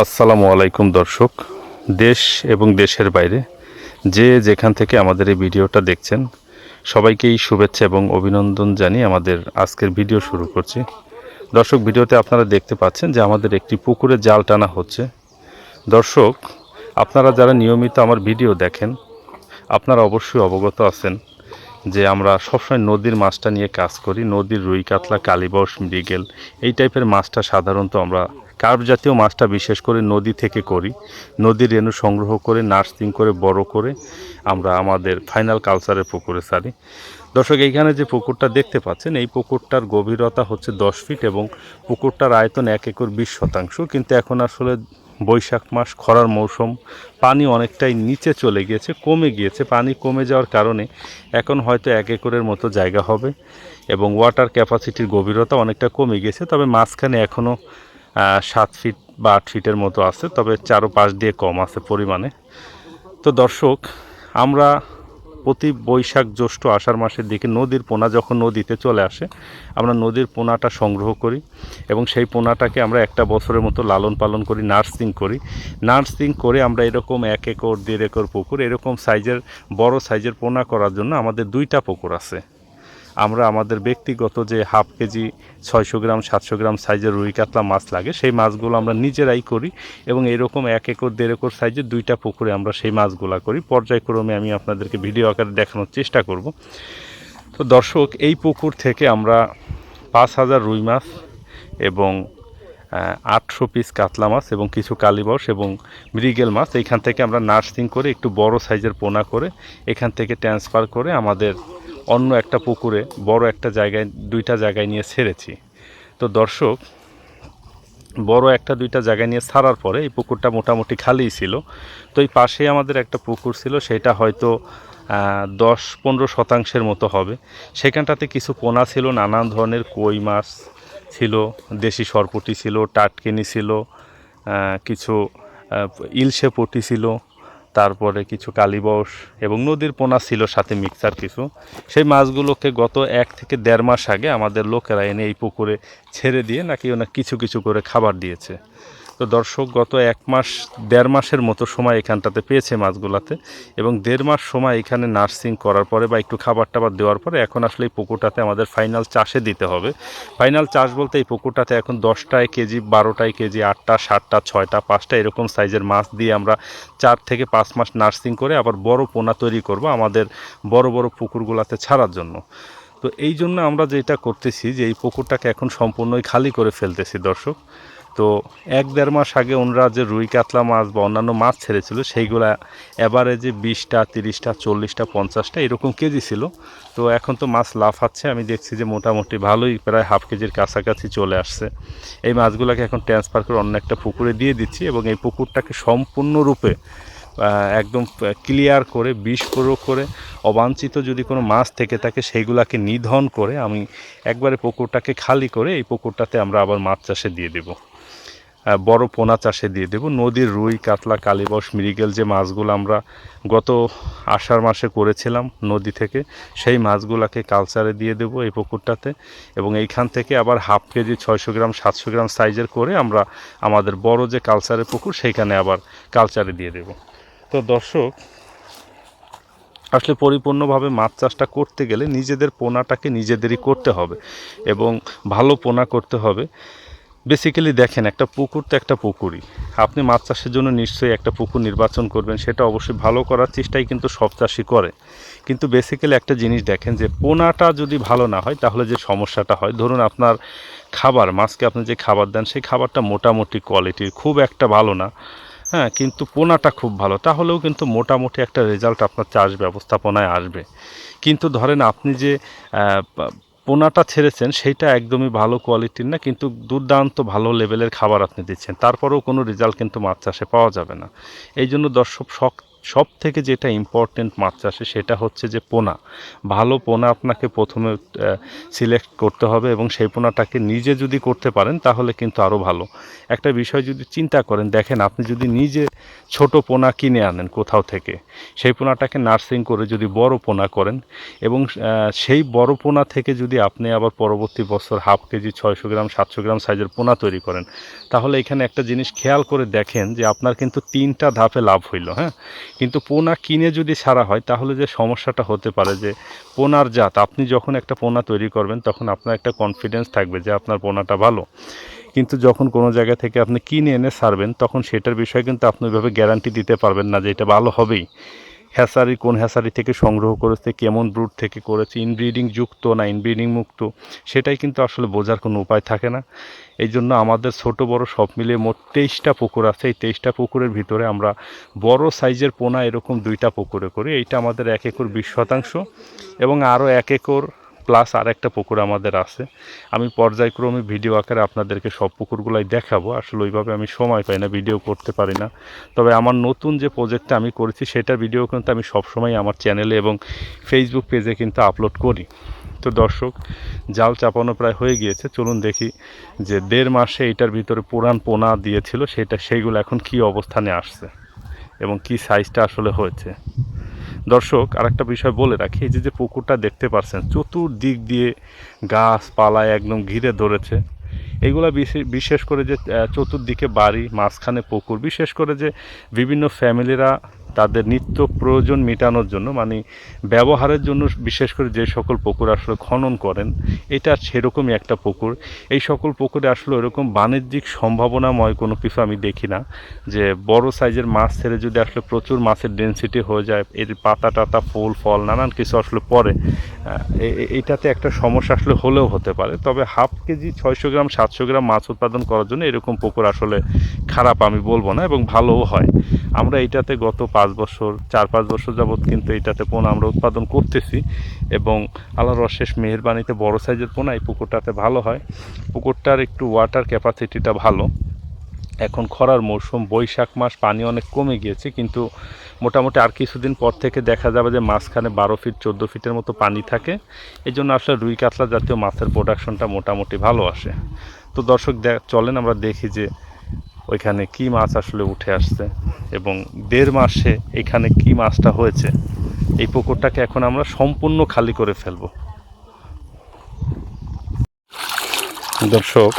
আসসালামু আলাইকুম দর্শক। দেশ এবং দেশের বাইরে যে যেখান থেকে আমাদের এই ভিডিওটা দেখছেন, সবাইকেই শুভেচ্ছা এবং অভিনন্দন জানিয়ে আমাদের আজকের ভিডিও শুরু করছি। দর্শক, ভিডিওতে আপনারা দেখতে পাচ্ছেন যে আমাদের একটি পুকুরে জাল টানা হচ্ছে। দর্শক, আপনারা যারা নিয়মিত আমার ভিডিও দেখেন, আপনারা অবশ্যই অবগত আছেন যে আমরা সবসময় নদীর মাছটা নিয়ে কাজ করি। নদীর রুই, কাতলা কালীবস মৃগেল, এই টাইপের মাছটা সাধারণত আমরা কার্প জাতীয় মাছটা বিশেষ করে নদী থেকে করি। নদীর রেণু সংগ্রহ করে, নার্সিং করে, বড় করে আমরা আমাদের ফাইনাল কালচারের পুকুরে সারি। দর্শক, এইখানে যে পুকুরটা দেখতে পাচ্ছেন, এই পুকুরটার গভীরতা হচ্ছে দশ ফিট এবং পুকুরটার আয়তন এক একর বিশ শতাংশ। কিন্তু এখন আসলে বৈশাখ মাস, খরার মৌসুম, পানি অনেকটাই নিচে চলে গিয়েছে, কমে গিয়েছে। পানি কমে যাওয়ার কারণে এখন হয়তো এক একরের মতো জায়গা হবে এবং ওয়াটার ক্যাপাসিটির গভীরতা অনেকটা কমে গিয়েছে। তবে মাঝখানে এখনও সাত ফিট বা আট ফিটের মতো আছে, তবে চারো পাশ দিয়ে কম আছে পরিমাণে। তো দর্শক, আমরা প্রতি বৈশাখ জ্যৈষ্ঠ আষাঢ় মাসের দিকে নদীর পোনা যখন নদীতে চলে আসে, আমরা নদীর পোনাটা সংগ্রহ করি এবং সেই পোনাটাকে আমরা একটা বছরের মতো লালন পালন করি নার্সিং করি। নার্সিং করে আমরা এরকম এক একর, দেড় একর পুকুর, এরকম সাইজের বড় সাইজের পোনা করার জন্য আমাদের দুইটা পুকুর আছে। আমরা আমাদের ব্যক্তিগত যে হাফ কেজি ছয়শো গ্রাম, সাতশো গ্রাম সাইজের রুই কাতলা মাছ লাগে, সেই মাছগুলো আমরা নিজেরাই করি এবং এরকম এক একর, দেড় একর সাইজের দুইটা পুকুরে আমরা সেই মাছগুলো করি। পর্যায়ক্রমে আমি আপনাদেরকে ভিডিও আকারে দেখানোর চেষ্টা করব। তো দর্শক, এই পুকুর থেকে আমরা পাঁচ হাজার রুই মাছ এবং আটশো পিস কাতলা মাছ এবং কিছু কালীবস এবং মৃগেল মাছ এইখান থেকে আমরা নার্সিং করে একটু বড় সাইজের পোনা করে এখান থেকে ট্রান্সফার করে আমাদের অন্য একটা পুকুরে, বড় একটা জায়গায়, দুইটা জায়গায় নিয়ে ছেড়েছি। তো দর্শক, বড় একটা, দুইটা জায়গায় নিয়ে ছাড়ার পরে এই পুকুরটা মোটামুটি খালিই ছিল। তো এই পাশেই আমাদের একটা পুকুর ছিল, সেটা হয়তো দশ, পনেরো শতাংশের মতো হবে। সেখানটাতে কিছু পোনা ছিল, নানান ধরনের কই মাছ ছিল, দেশি সরপুটি ছিল, টাটকিনি ছিল কিছু ইলশে পটি ছিল তারপরে কিছু কালীবস এবং নদীর পোনা ছিল সাথে মিক্সার কিছু। সেই মাছগুলোকে গত এক থেকে দেড় মাস আগে আমাদের লোকেরা এনে এই পুকুরে ছেড়ে দিয়ে নাকি ওনা কিছু কিছু করে খাবার দিয়েছে। তো দর্শক, গত এক মাস, দেড় মাসের মতো সময় এখানটাতে পেয়েছে মাছগুলাতে এবং দেড় মাস সময় এখানে নার্সিং করার পরে বা একটু খাবার টাবার দেওয়ার পরে এখন আসলে এই পুকুরটাতে আমাদের ফাইনাল চাষে দিতে হবে। ফাইনাল চাষ বলতে এই পুকুরটাতে এখন দশটায় কেজি, বারোটায় কেজি, আটটা, সাতটা, ছয়টা, পাঁচটা এরকম সাইজের মাছ দিয়ে আমরা চার থেকে পাঁচ মাস নার্সিং করে আবার বড় পোনা তৈরি করব আমাদের বড় বড় পুকুরগুলাতে ছাড়ার জন্য। তো এই জন্য আমরা যেটা করতেছি যে এই পুকুরটাকে এখন সম্পূর্ণই খালি করে ফেলতেছি দর্শক। তো এক দেড় মাস আগে ওনারা যে রুই কাতলা মাছ বা অন্যান্য মাছ ছেড়েছিল, সেইগুলা অ্যাভারেজে বিশটা, তিরিশটা, চল্লিশটা, পঞ্চাশটা এরকম কেজি ছিল। তো এখন তো মাছ লাফাচ্ছে, আমি দেখছি যে মোটামুটি ভালোই প্রায় হাফ কেজির কাছাকাছি চলে আসছে। এই মাছগুলোকে এখন ট্রান্সফার করে অন্য একটা পুকুরে দিয়ে দিচ্ছি এবং এই পুকুরটাকে সম্পূর্ণরূপে একদম ক্লিয়ার করে বিষ প্রয়োগ করে, অবাঞ্ছিত যদি কোনো মাছ থেকে থাকে সেইগুলাকে নিধন করে আমি একবারে পুকুরটাকে খালি করে এই পুকুরটাতে আমরা আবার মাছ চাষে দিয়ে দেবো। বড় পোনা চাষে দিয়ে দেব। নদীর রুই, কাতলা কালীবস মৃগেল যে মাছগুলো আমরা গত আষাঢ় মাসে করেছিলাম নদী থেকে, সেই মাছগুলোকে কালচারে দিয়ে দেব এই পুকুরটাতে এবং এইখান থেকে আবার হাফ কেজি, ছয়শো গ্রাম, সাতশো গ্রাম সাইজের করে আমরা আমাদের বড় যে কালচারের পুকুর, সেইখানে আবার কালচারে দিয়ে দেব। তো দর্শক, আসলে পরিপূর্ণভাবে মাছ চাষটা করতে গেলে নিজেদের পোনাটাকে নিজেদেরই করতে হবে এবং ভালো পোনা করতে হবে। বেসিক্যালি দেখেন, একটা পুকুর তো একটা পুকুরই। আপনি মাছ চাষের জন্য নিশ্চয়ই একটা পুকুর নির্বাচন করবেন, সেটা অবশ্যই ভালো করার চেষ্টাই কিন্তু সব চাষি করে। কিন্তু বেসিক্যালি একটা জিনিস দেখেন যে, পোনাটা যদি ভালো না হয়, তাহলে যে সমস্যাটা হয়, ধরুন আপনার খাবার, মাছকে আপনি যে খাবার দেন, সেই খাবারটা মোটামুটি কোয়ালিটির খুব একটা ভালো না। হ্যাঁ কিন্তু পোনাটা খুব ভালো, তাহলেও কিন্তু মোটামুটি একটা রেজাল্ট আপনার চাষ ব্যবস্থাপনায় আসবে। কিন্তু ধরেন আপনি যে পোনাটা ছেড়েছেন, সেইটা একদমই ভালো কোয়ালিটির না, কিন্তু দুর্দান্ত ভালো লেভেলের খাবার আপনি দিচ্ছেন। তারপরেও কোনো রেজাল্ট কিন্তু মাছ চাষে পাওয়া যাবে না। এই জন্য দর্শক শখ সব থেকে যেটা ইম্পর্টেন্ট মাছ চাষে সেটা হচ্ছে যে পোনা। ভালো পোনা আপনাকে প্রথমে সিলেক্ট করতে হবে এবং সেই পোনাটাকে নিজে যদি করতে পারেন তাহলে কিন্তু আরও ভালো। একটা বিষয় যদি চিন্তা করেন, দেখেন আপনি যদি নিজে ছোট পোনা কিনে আনেন কোথাও থেকে, সেই পোনাটাকে নার্সিং করে যদি বড় পোনা করেন এবং সেই বড় পোনা থেকে যদি আপনি আবার পরবর্তী বছর হাফ কেজি, ছয়শো গ্রাম, সাতশো গ্রাম সাইজের পোনা তৈরি করেন, তাহলে এখানে একটা জিনিস খেয়াল করে দেখেন যে আপনার কিন্তু তিনটা ধাপে লাভ হইল হ্যাঁ? কিন্তু পোনা কিনে যদি ছাড়া হয়, তাহলে যে সমস্যাটা হতে পারে যে পোনার জাত, আপনি যখন একটা পোনা তৈরি করবেন, তখন আপনার একটা কনফিডেন্স থাকবে যে আপনার পোনাটা ভালো। কিন্তু যখন কোনো জায়গা থেকে আপনি কিনে এনে সারবেন, তখন সেটার বিষয়ে কিন্তু আপনি ওইভাবে গ্যারান্টি দিতে পারবেন না যে এটা ভালো হবেই। হ্যাসারি, কোন হ্যাসারি থেকে সংগ্রহ করেছে, কেমন ব্রুড থেকে করেছে, ইনব্রিডিং যুক্ত না ইনব্রিডিং মুক্ত, সেটাই কিন্তু আসলে বোঝার কোনো উপায় থাকে না। এই জন্য আমাদের ছোট বড় সব মিলিয়ে মোট তেইশটা পুকুর আছে। এই তেইশটা পুকুরের ভিতরে আমরা বড় সাইজের পোনা এরকম দুইটা পুকুরে করি। এইটা আমাদের এক একর বিশ শতাংশ এবং আরও এক একর প্লাস আর একটা পুকুর আমাদের আছে। আমি পর্যায়ক্রমে ভিডিও আকারে আপনাদেরকে সব পুকুরগুলাই দেখাবো। আসলে ওইভাবে আমি সময় পাই না, ভিডিও করতে পারি না। তবে আমার নতুন যে প্রজেক্টটা আমি করেছি, সেটার ভিডিও কিন্তু আমি সবসময় আমার চ্যানেলে এবং ফেসবুক পেজে কিন্তু আপলোড করি। তো দর্শক, জাল চাপানো প্রায় হয়ে গিয়েছে। চলুন দেখি যে দেড় মাসে এটার ভিতরে পুরান পোনা দিয়েছিল, সেটা সেইগুলো এখন কি অবস্থানে আসছে এবং কি সাইজটা আসলে হয়েছে। দর্শক আর একটা বিষয় বলে রাখি, এই যে যে পুকুরটা দেখতে পাচ্ছেন চতুর্দিক দিয়ে গাছপালায় একদম ঘিরে ধরেছে। এগুলো বিশে- বিশেষ করে যে চতুর্দিকে বাড়ি, মাঝখানে পুকুর, বিশেষ করে যে, বিভিন্ন ফ্যামিলিরা তাদের নিত্য প্রয়োজন মেটানোর জন্য মানে ব্যবহারের জন্য বিশেষ করে যে সকল পুকুর আসলে খনন করেন, এটা সেরকমই একটা পুকুর। এই সকল পুকুরে আসলে ওরকম বাণিজ্যিক সম্ভাবনাময় কোনো কিছু আমি দেখি না, যে বড় সাইজের মাছ ছেড়ে যদি আসলে প্রচুর মাছের ডেনসিটি হয়ে যায়, এর পাতা টাতা, ফুল, ফল, নানান কিছু আসলে পরে এটাতে একটা সমস্যা আসলে হলেও হতে পারে। তবে হাফ কেজি, ছয়শো গ্রাম, সাতশো গ্রাম মাছ উৎপাদন করার জন্য এরকম পুকুর আসলে খারাপ আমি বলব না, এবং ভালোও হয়। আমরা এটাতে গত বছর, চার, পাঁচ বছর যাবৎ কিন্তু এইটাতে পোনা আমরা উৎপাদন করতেছি এবং আল্লাহর অশেষ মেহেরবানিতে বড় সাইজের পোনা এই পুকুরটাতে ভালো হয়। পুকুরটার একটু ওয়াটার ক্যাপাসিটিটা ভালো। এখন খরার মৌসুম, বৈশাখ মাস পানি অনেক কমে গিয়েছে, কিন্তু মোটামুটি আর কিছুদিন পর থেকে দেখা যাবে যে মাঝখানে বারো ফিট চোদ্দ ফিটের মতো পানি থাকে। এই জন্য আসলে রুই কাতলা জাতীয় মাছের প্রোডাকশনটা মোটামুটি ভালো আসে। তো দর্শক চলেন আমরা দেখি যে ওইখানে কি মাছ আসলে উঠে আসছে এবং দেড় মাসে এখানে কি মাছটা হয়েছে, এই পুকুরটাকে এখন আমরা সম্পূর্ণ খালি করে ফেলব। দর্শক,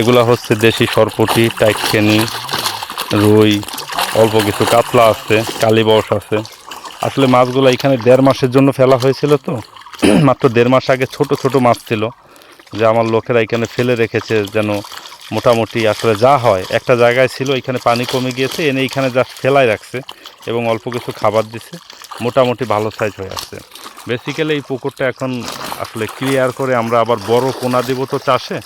এগুলা হচ্ছে দেশি সরপটি টাইককেনি রুই, অল্প কিছু কাতলা আছে কালীবস আছে। আসলে মাছগুলো এখানে দেড় মাসের জন্য ফেলা হয়েছিল তো। মাত্র দেড় মাস আগে ছোট ছোট মাছ ছিল, যে আমার লোকেরা এখানে ফেলে রেখেছে যেন মোটামুটি আসলে যা হয়, একটা জায়গায় ছিল, এখানে পানি কমে গিয়েছে, এনে এখানে জাস্ট ফেলাই রাখছে এবং অল্প কিছু খাবার দিছে, মোটামুটি ভালো সাইজ হয়ে আসছে। বেসিক্যালি এই পুকুরটা এখন আসলে ক্লিয়ার করে আমরা আবার বড় পোনা দেবো তো চাষে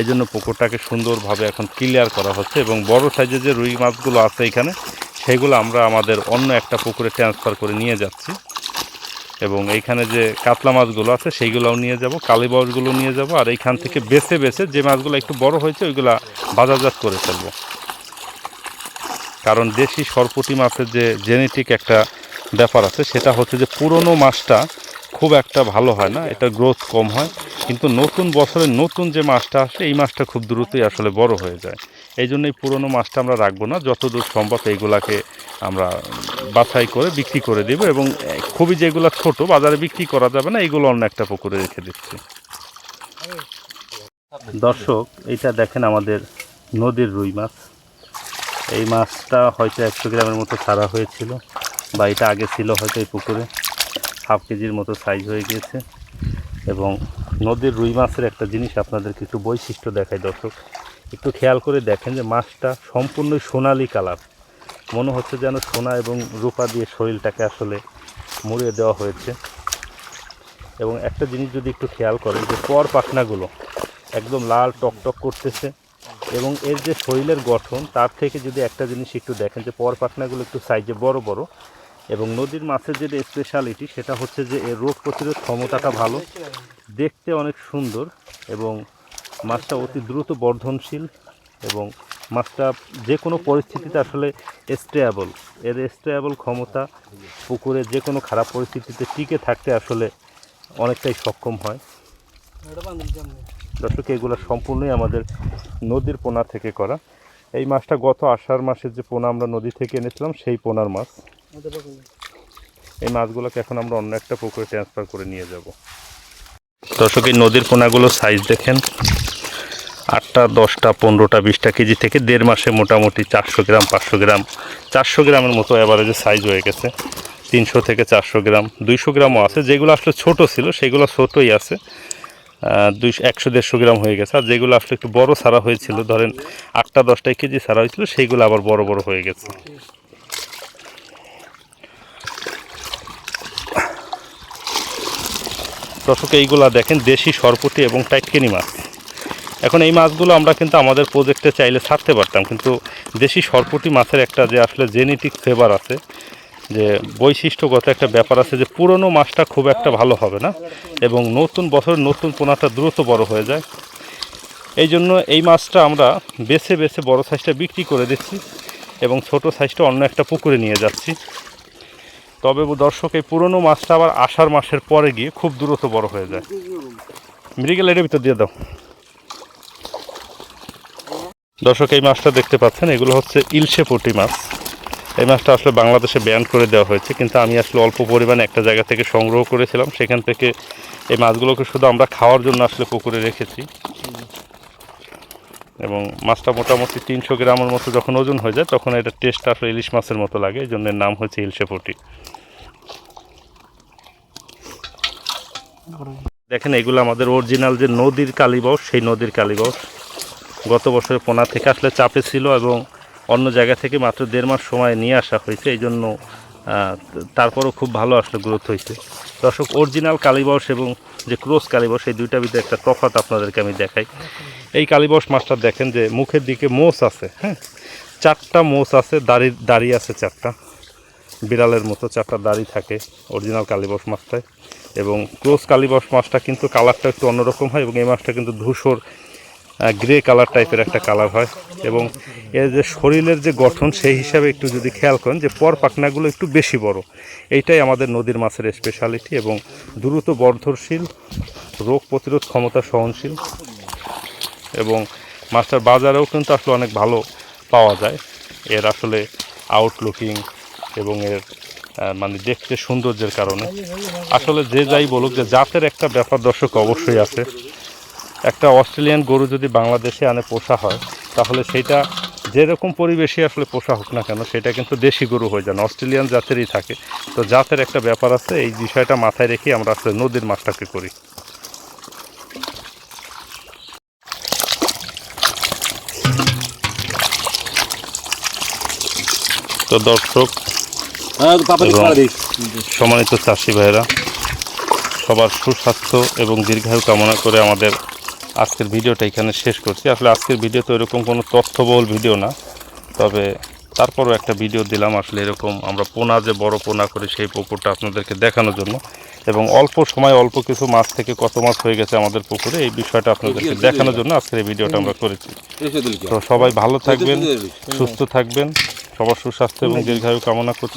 এই জন্য পুকুরটাকে সুন্দরভাবে এখন ক্লিয়ার করা হচ্ছে এবং বড় সাইজের যে রুই মাছগুলো আছে এখানে, সেগুলো আমরা আমাদের অন্য একটা পুকুরে ট্রান্সফার করে নিয়ে যাচ্ছি। এবং এইখানে যে কাতলা মাছগুলো আছে, সেইগুলোও নিয়ে যাব কালীবাউসগুলো নিয়ে যাব, আর এইখান থেকে বেছে বেছে যে মাছগুলো একটু বড় হয়েছে, ওইগুলা বাজারজাত করে ফেলব। কারণ দেশি সরপুটি মাছের যে জেনেটিক একটা ব্যাপার আছে, সেটা হচ্ছে যে পুরনো মাছটা খুব একটা ভালো হয় না এটা গ্রোথ কম হয়, কিন্তু নতুন বছরে নতুন যে মাছটা আসে, এই মাছটা খুব দ্রুতই আসলে বড় হয়ে যায়। এই জন্য এই পুরনো মাছটা আমরা রাখব না। যতদূর সম্ভব এইগুলাকে আমরা বাছাই করে বিক্রি করে দেবো এবং খুবই যেগুলো ছোট বাজারে বিক্রি করা যাবে না এগুলো অন্য একটা পুকুরে রেখে দিচ্ছি। দর্শক এটা দেখেন আমাদের নদীর রুই মাছ। এই মাছটা হয়তো একশো গ্রামের মতো ছাড়া হয়েছিল বা এটা আগে ছিল হয়তো এই পুকুরে। হাফ কেজির মতো সাইজ হয়ে গিয়েছে। এবং নদীর রুই মাছের একটা জিনিস আপনাদের কিছু বৈশিষ্ট্য দেখায় দর্শক। একটু খেয়াল করে দেখেন যে মাছটা সম্পূর্ণ সোনালি কালার। মনে হচ্ছে যেন সোনা এবং রূপা দিয়ে শরীরটাকে আসলে মুড়িয়ে দেওয়া হয়েছে। এবং একটা জিনিস যদি একটু খেয়াল করেন যে পর পাখনাগুলো একদম লাল টকটক করতেছে এবং এর যে শরীরের গঠন, তার থেকে যদি একটা জিনিস একটু দেখেন যে পর পাখনাগুলো একটু সাইজে বড় বড় এবং নদীর মাছের যে স্পেশালিটি সেটা হচ্ছে যে এর রোগ প্রতিরোধ ক্ষমতাটা ভালো, দেখতে অনেক সুন্দর এবং মাছটা অতি দ্রুত বর্ধনশীল এবং মাছটা যে কোনো পরিস্থিতিতে আসলে স্টেয়াবল এর স্টেয়াবল ক্ষমতা পুকুরে যে কোনো খারাপ পরিস্থিতিতে টিকে থাকতে আসলে অনেকটাই সক্ষম হয়। দর্শক, এগুলো সম্পূর্ণই আমাদের নদীর পোনা থেকে করা। এই মাছটা গত আষাঢ় মাসের যে পোনা আমরা নদী থেকে এনেছিলাম, সেই পোনার মাছ। এই মাছগুলোকে এখন আমরা অন্য একটা পুকুরে ট্রান্সফার করে নিয়ে যাব। দর্শক, এই নদীর পোনাগুলো সাইজ দেখেন। আটটা, দশটা, পনেরোটা, বিশটা কেজি থেকে দেড় মাসে মোটামুটি চারশো গ্রাম, পাঁচশো গ্রাম, চারশো গ্রামের মতো অ্যাভারেজে সাইজ হয়ে গেছে। তিনশো থেকে চারশো গ্রাম, দুইশো গ্রামও আছে। যেগুলো আসলে ছোট ছিল, সেগুলো ছোটই আছে। দুইশো একশো, দেড়শো গ্রাম হয়ে গেছে। আর যেগুলো আসলে একটু বড় সারা হয়েছিল, ধরেন আটটা, দশটা কেজি সারা হয়েছিল সেইগুলো আবার বড় বড় হয়ে গেছে। দর্শক, এইগুলা দেখেন দেশি সরপুটি এবং টাইটকেনি মাছ। এখন এই মাছগুলো আমরা কিন্তু আমাদের প্রজেক্টে চাইলে ছাড়তে পারতাম, কিন্তু দেশি সরপুটি মাছের একটা যে আসলে জেনেটিক ফেভার আছে, যে বৈশিষ্ট্যগত একটা ব্যাপার আছে যে পুরনো মাছটা খুব একটা ভালো হবে না এবং নতুন বছর নতুন পোনাটা দ্রুত বড় হয়ে যায়। এই জন্য এই মাছটা আমরা বেছে বেছে বড় সাইজটা বিক্রি করে দিচ্ছি এবং ছোট সাইজটা অন্য একটা পুকুরে নিয়ে যাচ্ছি। তবে দর্শক, এই পুরনো মাছটা আবার আষাঢ় মাসের পরে গিয়ে খুব দ্রুত বড় হয়ে যায়। মৃগেল এর ভিতর দিয়ে দাও। দর্শক, এই মাছটা দেখতে পাচ্ছেন, এগুলো হচ্ছে ইলশে পুঁটি মাছ। এই মাছটা আসলে বাংলাদেশে ব্যান করে দেওয়া হয়েছে, কিন্তু আমি আসলে অল্প পরিমাণে একটা জায়গা থেকে সংগ্রহ করেছিলাম। সেখান থেকে এই মাছগুলোকে শুধু আমরা খাওয়ার জন্য আসলে পুকুরে রেখেছি। এবং মাছটা মোটামুটি তিনশো গ্রামের মতো যখন ওজন হয়ে যায়, তখন এটা টেস্ট আসলে ইলিশ মাছের মতো লাগে, এই জন্য নাম হচ্ছে ইলশে পুঁটি। দেখেন, এগুলো আমাদের অরিজিনাল যে নদীর কালীবাস সেই নদীর কালীবাস গত বছরে পোনা থেকে আসলে চাপে ছিল এবং অন্য জায়গা থেকে মাত্র দেড় মাস সময় নিয়ে আসা হয়েছে, এই জন্য তারপরও খুব ভালো আসলে গ্রোথ হয়েছে। দর্শক অরিজিনাল কালীবাস এবং যে ক্রোস কালীবাস এই দুইটা ভিতরে একটা তফাৎ আপনাদেরকে আমি দেখাই। এই কালীবাস মাছটা দেখেন যে মুখের দিকে মোষ আছে হ্যাঁ? চারটা মোষ আছে দাড়ি দাড়ি আছে চারটা। বিড়ালের মতো চারটা দাড়ি থাকে অরিজিনাল কালীবাস মাছটায়। এবং ক্রোস কালীবাস মাছটা কিন্তু কালারটা একটু অন্যরকম হয় এবং এই মাছটা কিন্তু ধূসর গ্রে কালার টাইপের একটা কালার হয় এবং এর যে শরীরের যে গঠন সেই হিসাবে একটু যদি খেয়াল করেন যে পর পাখনাগুলো একটু বেশি বড়। এইটাই আমাদের নদীর মাছের স্পেশালিটি এবং দ্রুত বর্ধনশীল, রোগ প্রতিরোধ ক্ষমতা সহনশীল এবং মাছটার বাজারেও কিন্তু আসলে অনেক ভালো পাওয়া যায়। এর আসলে আউটলুকিং এবং এর মানে দেখতে সৌন্দর্যের কারণে। আসলে যে যাই বলুক যে জাতের একটা ব্যাপার দর্শক অবশ্যই আছে। একটা অস্ট্রেলিয়ান গরু যদি বাংলাদেশে আনে পোষা হয় তাহলে সেটা যেরকম পরিবেশে আসলে পোষা হোক না কেন সেটা কিন্তু দেশি গরু হয়ে যান অস্ট্রেলিয়ান জাতেরই থাকে। তো জাতের একটা ব্যাপার আছে এই বিষয়টা মাথায় রেখে আমরা আসলে নদীর মাছটাকে করি। তো দর্শক হ্যাঁ সম্মানিত চাষি ভাইয়েরা সবার সুস্বাস্থ্য এবং দীর্ঘায়ু কামনা করে আমাদের আজকের ভিডিওটা এখানে শেষ করছি। আসলে আজকের ভিডিও তো এরকম কোনো তথ্যবহুল ভিডিও না। তবে তারপরও একটা ভিডিও দিলাম আসলে এরকম আমরা পোনা যে বড় পোনা করি সেই পুকুরটা আপনাদেরকে দেখানোর জন্য। এবং অল্প সময় অল্প কিছু মাছ থেকে কত মাছ হয়ে গেছে আমাদের পুকুরে এই বিষয়টা আপনাদেরকে দেখানোর জন্য আজকের এই ভিডিওটা আমরা করেছি। তো সবাই ভালো থাকবেন সুস্থ থাকবেন সবার সুস্বাস্থ্য এবং দীর্ঘায়ু কামনা করছি।